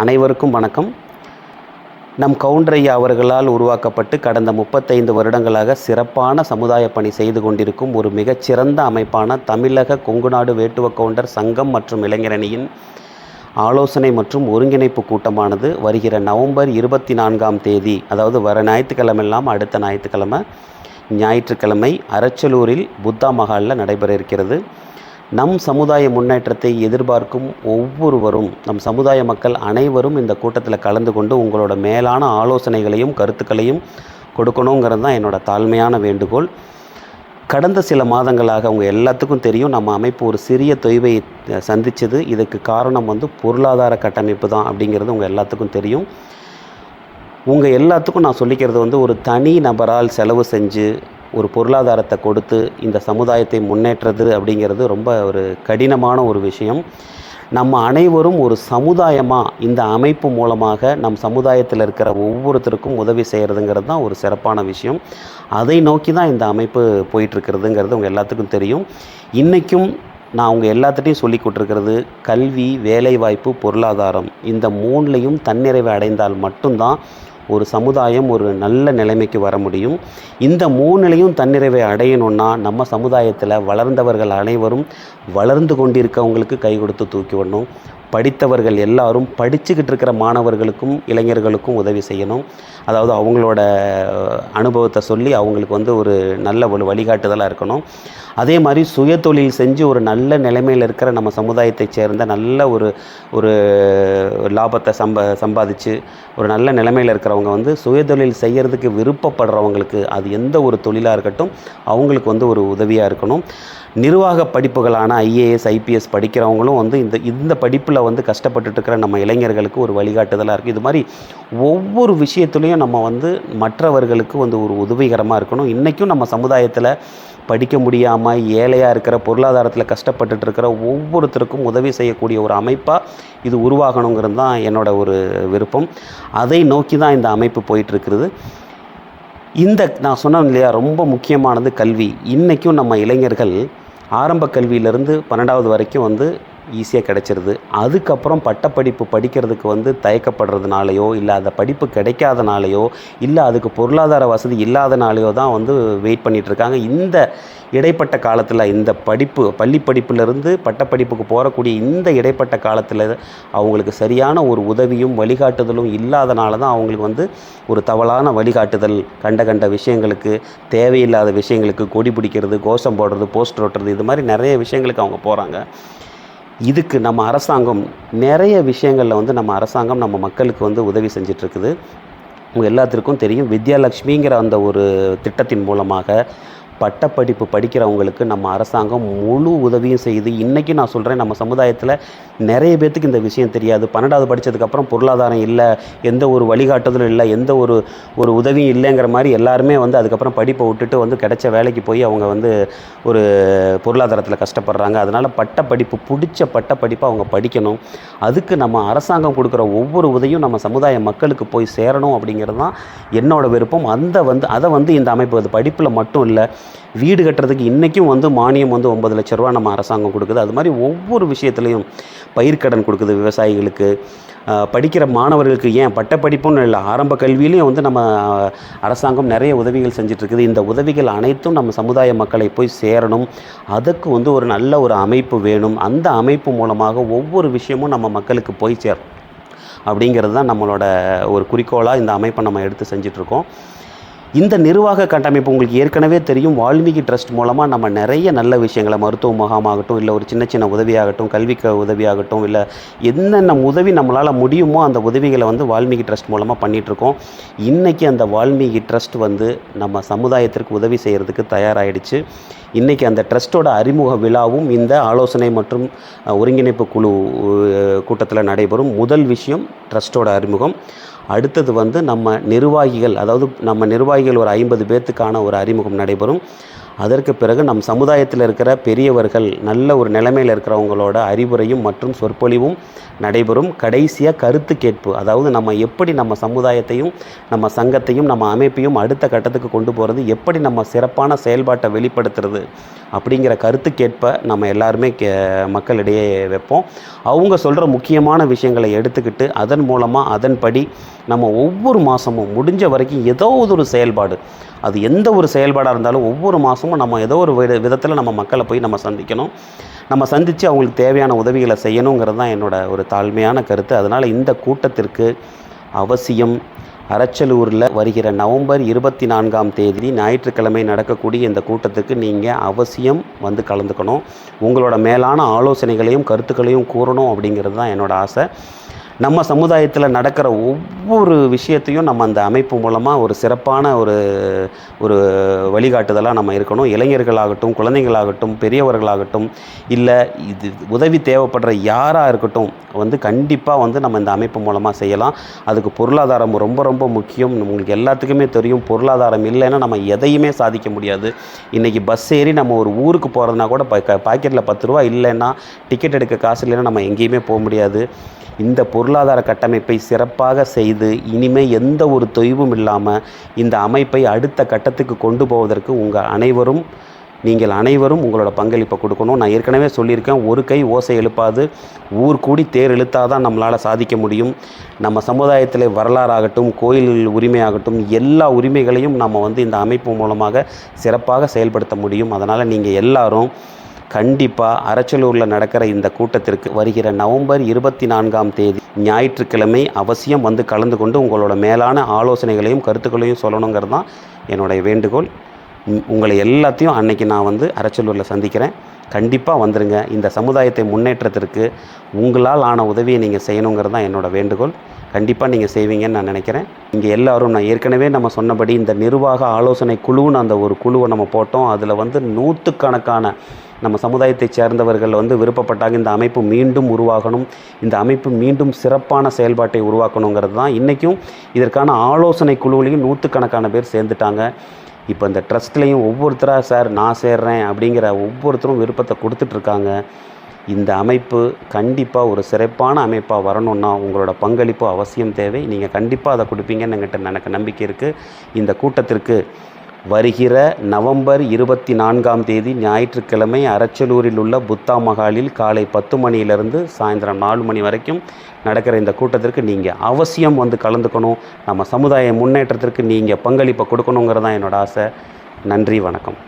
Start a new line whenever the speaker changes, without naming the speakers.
அனைவருக்கும் வணக்கம். நம் கவுண்டரையா அவர்களால் உருவாக்கப்பட்டு கடந்த முப்பத்தைந்து வருடங்களாக சிறப்பான சமுதாய பணி செய்து கொண்டிருக்கும் ஒரு மிகச்சிறந்த அமைப்பான தமிழக கொங்குநாடு வேட்டுவ கவுண்டர் சங்கம் மற்றும் இளைஞரணியின் ஆலோசனை மற்றும் ஒருங்கிணைப்பு கூட்டமானது வருகிற நவம்பர் இருபத்தி நான்காம் தேதி அதாவது வர ஞாயிற்றுக்கிழமெல்லாம் அடுத்த ஞாயிற்றுக்கிழமை ஞாயிற்றுக்கிழமை அரச்சலூரில் புத்தா மஹாலில் நடைபெற இருக்கிறது. நம் சமுதாய முன்னேற்றத்தை எதிர்பார்க்கும் ஒவ்வொருவரும் நம் சமுதாய மக்கள் அனைவரும் இந்த கூட்டத்தில் கலந்து கொண்டு உங்களோட மேலான ஆலோசனைகளையும் கருத்துக்களையும் கொடுக்கணுங்கிறது தான் என்னோட தாழ்மையான வேண்டுகோள். கடந்த சில மாதங்களாக அவங்க எல்லாத்துக்கும் தெரியும் நம்ம அமைப்பு ஒரு சிறிய தொய்வை சந்திச்சது. இதுக்கு காரணம் வந்து பொருளாதார கட்டமைப்பு தான் அப்படிங்கிறது உங்கள் எல்லாத்துக்கும் தெரியும். உங்கள் எல்லாத்துக்கும் நான் சொல்லிக்கிறது வந்து ஒரு தனி நபரால் செலவு செஞ்சு ஒரு பொருளாதாரத்தை கொடுத்து இந்த சமுதாயத்தை முன்னேற்றது அப்படிங்கிறது ரொம்ப ஒரு கடினமான ஒரு விஷயம். நம்ம அனைவரும் ஒரு சமுதாயமாக இந்த அமைப்பு மூலமாக நம் சமுதாயத்தில் இருக்கிற ஒவ்வொருத்தருக்கும் உதவி செய்கிறதுங்கிறது தான் ஒரு சிறப்பான விஷயம். அதை நோக்கி தான் இந்த அமைப்பு போயிட்டுருக்கிறதுங்கிறது உங்கள் எல்லாத்துக்கும் தெரியும். இன்றைக்கும் நான் அவங்க எல்லாத்துட்டையும் சொல்லி கொடுத்துருக்கிறது கல்வி வேலைவாய்ப்பு பொருளாதாரம் இந்த மூணுலையும் தன்னிறைவை அடைந்தால் மட்டும்தான் ஒரு சமுதாயம் ஒரு நல்ல நிலைமைக்கு வர முடியும். இந்த மூணுலையும் தன்னிறைவை அடையணும்னா நம்ம சமுதாயத்தில் வளர்ந்தவர்கள் அனைவரும் வளர்ந்து கொண்டிருக்கவங்களுக்கு கை கொடுத்து தூக்கி விடணும். படித்தவர்கள் எல்லாரும் படிச்சுக்கிட்டு இருக்கிற மாணவர்களுக்கும் இளைஞர்களுக்கும் உதவி செய்யணும். அதாவது அவங்களோட அனுபவத்தை சொல்லி அவங்களுக்கு வந்து ஒரு நல்ல ஒரு வழிகாட்டுதலாக இருக்கணும். அதே மாதிரி சுயதொழில் செஞ்சு ஒரு நல்ல நிலைமையில் இருக்கிற நம்ம சமுதாயத்தைச் சேர்ந்த நல்ல ஒரு ஒரு லாபத்தை சம்ப சம்பாதிச்சு ஒரு நல்ல நிலைமையில் இருக்கிறவங்க வந்து சுயதொழில் செய்கிறதுக்கு விருப்பப்படுறவங்களுக்கு அது எந்த ஒரு தொழிலாக இருக்கட்டும் அவங்களுக்கு வந்து ஒரு உதவியாக இருக்கணும். நிர்வாக படிப்புகளான ஐஏஎஸ் ஐபிஎஸ் படிக்கிறவங்களும் வந்து இந்த இந்த படிப்பில் வந்து கஷ்டப்பட்டுட்டு இருக்கிற நம்ம இளைஞர்களுக்கு ஒரு வழிகாட்டுதலாக இருக்குது இது மாதிரி ஒவ்வொரு விஷயத்துலையும் நம்ம வந்து மற்றவர்களுக்கு வந்து ஒரு உதவிகரமாக இருக்கணும். இன்றைக்கும் நம்ம சமுதாயத்தில் படிக்க முடியாமல் ஏழையாக இருக்கிற பொருளாதாரத்தில் கஷ்டப்பட்டுட்டு இருக்கிற ஒவ்வொருத்தருக்கும் உதவி செய்யக்கூடிய ஒரு அமைப்பாக இது உருவாகணுங்கிறது தான் என்னோட ஒரு விருப்பம். அதை நோக்கி தான் இந்த அமைப்பு போயிட்டுருக்கிறது. இந்த நான் சொன்னேன் இல்லையா ரொம்ப முக்கியமானது கல்வி. இன்றைக்கும் நம்ம இளைஞர்கள் ஆரம்ப கல்வியிலேருந்து பன்னெண்டாவது வரைக்கும் வந்து ஈஸியாக கிடச்சிருது. அதுக்கப்புறம் பட்டப்படிப்பு படிக்கிறதுக்கு வந்து தயக்கப்படுறதுனாலையோ இல்லை அந்த படிப்பு கிடைக்காதனாலையோ இல்லை அதுக்கு பொருளாதார வசதி இல்லாதனாலையோ தான் வந்து வெயிட் பண்ணிகிட்ருக்காங்க இந்த இடைப்பட்ட காலத்தில் இந்த படிப்பு பள்ளி படிப்புலேருந்து பட்டப்படிப்புக்கு போகக்கூடிய இந்த இடைப்பட்ட காலத்தில் அவங்களுக்கு சரியான ஒரு உதவியும் வழிகாட்டுதலும் இல்லாதனால தான் அவங்களுக்கு வந்து ஒரு தவளான வழிகாட்டுதல் கண்ட கண்ட விஷயங்களுக்கு தேவையில்லாத விஷயங்களுக்கு கொடி பிடிக்கிறது கோஷம் போடுறது போஸ்டர் ஓட்டுறது இது மாதிரி நிறைய விஷயங்களுக்கு அவங்க போகிறாங்க இதுக்கு நம்ம அரசாங்கம் நிறைய விஷயங்களில் வந்து நம்ம அரசாங்கம் நம்ம மக்களுக்கு வந்து உதவி செஞ்சிட்ருக்குது. உங்கள் எல்லாத்திற்கும் தெரியும். வித்யாலக்ஷ்மிங்கிற அந்த ஒரு திட்டத்தின் மூலமாக பட்டப்படிப்பு படிக்கிறவங்களுக்கு நம்ம அரசாங்கம் முழு உதவியும் செய்யுது இன்றைக்கி நான் சொல்கிறேன் நம்ம சமுதாயத்தில் நிறைய பேர்த்துக்கு இந்த விஷயம் தெரியாது. பன்னெண்டாவது படித்ததுக்கப்புறம் பொருளாதாரம் இல்லை எந்த ஒரு வழிகாட்டுதலும் இல்லை எந்த ஒரு ஒரு உதவியும் இல்லைங்கிற மாதிரி எல்லாருமே வந்து அதுக்கப்புறம் படிப்பை விட்டுட்டு வந்து கிடைச்ச வேலைக்கு போய் அவங்க வந்து ஒரு பொருளாதாரத்தில் கஷ்டப்படுறாங்க. அதனால் பட்டப்படிப்பு பிடிச்ச பட்டப்படிப்பை அவங்க படிக்கணும். அதுக்கு நம்ம அரசாங்கம் கொடுக்குற ஒவ்வொரு உதவியும் நம்ம சமுதாய மக்களுக்கு போய் சேரணும் அப்படிங்கிறது தான் என்னோட விருப்பம். அந்த வந்து அதை வந்து இந்த அமைப்பு அது படிப்பில் மட்டும் இல்லை வீடு கட்டுறதுக்கு இன்றைக்கும் வந்து மானியம் வந்து ஒம்பது லட்ச ரூபா நம்ம அரசாங்கம் கொடுக்குது. அது மாதிரி ஒவ்வொரு விஷயத்துலையும் பயிர்க்கடன் கொடுக்குது விவசாயிகளுக்கு. படிக்கிற மாணவர்களுக்கு ஏன் பட்டப்படிப்புன்னு இல்லை ஆரம்ப கல்வியிலையும் வந்து நம்ம அரசாங்கம் நிறைய உதவிகள் செஞ்சிட்ருக்குது. இந்த உதவிகள் அனைத்தும் நம்ம சமுதாய மக்களை போய் சேரணும். அதுக்கு வந்து ஒரு நல்ல ஒரு அமைப்பு வேணும். அந்த அமைப்பு மூலமாக ஒவ்வொரு விஷயமும் நம்ம மக்களுக்கு போய் சேரும் அப்படிங்கிறது தான் நம்மளோட ஒரு குறிக்கோளாக இந்த அமைப்பை நம்ம எடுத்து செஞ்சிட்ருக்கோம். இந்த நிர்வாக கட்டமைப்பு உங்களுக்கு ஏற்கனவே தெரியும். வால்மீகி ட்ரஸ்ட் மூலமாக நம்ம நிறைய நல்ல விஷயங்களை மருத்துவ முகாமாகட்டும் இல்லை ஒரு சின்ன சின்ன உதவியாகட்டும் கல்விக்கு உதவியாகட்டும் இல்லை என்னென்ன உதவி நம்மளால் முடியுமோ அந்த உதவிகளை வந்து வால்மீகி ட்ரஸ்ட் மூலமாக பண்ணிகிட்ருக்கோம் இன்றைக்கி அந்த வால்மீகி ட்ரஸ்ட் வந்து நம்ம சமுதாயத்திற்கு உதவி செய்கிறதுக்கு தயாராகிடுச்சு இன்றைக்கி அந்த ட்ரஸ்ட்டோட அறிமுக விழாவும் இந்த ஆலோசனை மற்றும் ஒருங்கிணைப்பு குழு கூட்டத்தில் நடைபெறும். முதல் விஷயம் ட்ரஸ்ட்டோட அறிமுகம். அடுத்தது வந்து நம்ம நிர்வாகிகள் அதாவது நம்ம நிர்வாகிகள் ஒரு ஐம்பது பேர்த்துக்கான ஒரு அறிமுகம் நடைபெறும். அதற்கு பிறகு நம் சமுதாயத்தில் இருக்கிற பெரியவர்கள் நல்ல ஒரு நிலைமையில் இருக்கிறவங்களோட அறிவுரையும் மற்றும் சொற்பொழிவும் நடைபெறும். கடைசியாக கருத்து கேட்பு. அதாவது நம்ம எப்படி நம்ம சமுதாயத்தையும் நம்ம சங்கத்தையும் நம்ம அமைப்பையும் அடுத்த கட்டத்துக்கு கொண்டு போகிறது எப்படி நம்ம சிறப்பான செயல்பாட்டை வெளிப்படுத்துறது அப்படிங்கிற கருத்து கேட்ப நம்ம எல்லாருமே கே மக்களிடையே வைப்போம். அவங்க சொல்கிற முக்கியமான விஷயங்களை எடுத்துக்கிட்டு அதன் மூலமாக அதன்படி நம்ம ஒவ்வொரு மாதமும் முடிஞ்ச வரைக்கும் ஏதோ ஒரு செயல்பாடு. அது எந்த ஒரு செயல்பாடாக இருந்தாலும் ஒவ்வொரு மாதம் மாதமும் நம்ம ஏதோ ஒரு வித விதத்தில் நம்ம மக்களை போய் நம்ம சந்திக்கணும். நம்ம சந்தித்து அவங்களுக்கு தேவையான உதவிகளை செய்யணுங்கிறது தான் என்னோடய ஒரு தாழ்மையான கருத்து. அதனால் இந்த கூட்டத்திற்கு அவசியம் அரச்சலூரில் வருகிற நவம்பர் இருபத்தி நான்காம் தேதி ஞாயிற்றுக்கிழமை நடக்கக்கூடிய இந்த கூட்டத்துக்கு நீங்கள் அவசியம் வந்து கலந்துக்கணும். உங்களோட மேலான ஆலோசனைகளையும் கருத்துக்களையும் கூறணும் அப்படிங்கிறது தான் என்னோடய ஆசை. நம்ம சமுதாயத்தில் நடக்கிற ஒவ்வொரு விஷயத்தையும் நம்ம அந்த அமைப்பு மூலமாக ஒரு சிறப்பான ஒரு ஒரு வழிகாட்டுதலாக நம்ம இருக்கணும். இளைஞர்களாகட்டும் குழந்தைங்களாகட்டும் பெரியவர்களாகட்டும் இல்லை இது உதவி தேவைப்படுற யாராக இருக்கட்டும் வந்து கண்டிப்பாக வந்து நம்ம இந்த அமைப்பு மூலமாக செய்யலாம். அதுக்கு பொருளாதாரம் ரொம்ப ரொம்ப முக்கியம். உங்களுக்கு எல்லாத்துக்குமே தெரியும் பொருளாதாரம் இல்லைன்னா நம்ம எதையுமே சாதிக்க முடியாது. இன்றைக்கி பஸ் ஏறி நம்ம ஒரு ஊருக்கு போகிறதுனா கூட பாக்கெட்டில் பத்து ரூபா இல்லைன்னா டிக்கெட் எடுக்க காசு இல்லைன்னா நம்ம எங்கேயுமே போக முடியாது. இந்த பொருளாதார கட்டமைப்பை சிறப்பாக செய்து இனிமேல் எந்த ஒரு தொய்வும் இல்லாமல் இந்த அமைப்பை அடுத்த கட்டத்துக்கு கொண்டு போவதற்கு உங்கள் அனைவரும் நீங்கள் அனைவரும் உங்களோட பங்களிப்பை கொடுக்கணும். நான் ஏற்கனவே சொல்லியிருக்கேன் ஒரு கை ஓசை எழுப்பாது. ஊர் கூடி தேர் இழுத்தாதான் தான் நம்மளால் சாதிக்க முடியும். நம்ம சமுதாயத்தில் வரலாறாகட்டும் கோயில் உரிமையாகட்டும் எல்லா உரிமைகளையும் நம்ம வந்து இந்த அமைப்பு மூலமாக சிறப்பாக செயல்படுத்த முடியும். அதனால் நீங்கள் எல்லாரும் கண்டிப்பாக அரச்சலூரில் நடக்கிற இந்த கூட்டத்திற்கு வருகிற நவம்பர் இருபத்தி நான்காம் தேதி ஞாயிற்றுக்கிழமை அவசியம் வந்து கலந்து கொண்டு உங்களோட மேலான ஆலோசனைகளையும் கருத்துக்களையும் சொல்லணுங்கிறது தான் என்னுடைய வேண்டுகோள். உங்களை எல்லாத்தையும் அன்னைக்கு நான் வந்து அரச்சலூரில் சந்திக்கிறேன். கண்டிப்பாக வந்துருங்க. இந்த சமுதாயத்தை முன்னேற்றத்திற்கு உங்களால் ஆன உதவியை நீங்கள் செய்யணுங்கிறது தான் என்னோட வேண்டுகோள். கண்டிப்பாக நீங்கள் செய்வீங்கன்னு நான் நினைக்கிறேன். இங்கே எல்லோரும் நான் ஏற்கனவே நம்ம சொன்னபடி இந்த நிர்வாக ஆலோசனை குழுன்னு அந்த ஒரு குழுவை நம்ம போட்டோம். அதில் வந்து நூற்றுக்கணக்கான நம்ம சமுதாயத்தைச் சேர்ந்தவர்கள் வந்து விருப்பப்பட்டாங்க இந்த அமைப்பு மீண்டும் உருவாகணும் இந்த அமைப்பு மீண்டும் சிறப்பான செயல்பாட்டை உருவாக்கணுங்கிறது தான் இன்றைக்கும் இதற்கான ஆலோசனை குழுவிலையும் நூற்றுக்கணக்கான பேர் சேர்ந்துட்டாங்க. இப்போ இந்த ட்ரஸ்ட்லேயும் ஒவ்வொருத்தராக சார் நான் சேர்றேன் அப்படிங்கிற ஒவ்வொருத்தரும் விருப்பத்தை கொடுத்துட்ருக்காங்க. இந்த அமைப்பு கண்டிப்பாக ஒரு சிறப்பான அமைப்பாக வரணும்னா உங்களோட பங்களிப்பு அவசியம் தேவை. நீங்கள் கண்டிப்பாக அதை கொடுப்பீங்கன்னு என்கிட்ட எனக்கு நம்பிக்கை இருக்குது இந்த கூட்டத்திற்கு வருகிற நவம்பர் இருபத்தி நான்காம் தேதி ஞாயிற்றுக்கிழமை அரச்சலூரில் உள்ள புத்தா மகாலில் காலை பத்து மணியிலிருந்து சாயந்தரம் நாலு மணி வரைக்கும் நடக்கிற இந்த கூட்டத்திற்கு நீங்கள் அவசியம் வந்து கலந்துக்கணும். நம்ம சமுதாய முன்னேற்றத்திற்கு நீங்கள் பங்களிப்பை கொடுக்கணுங்கிறது தான் என்னோட ஆசை. நன்றி வணக்கம்.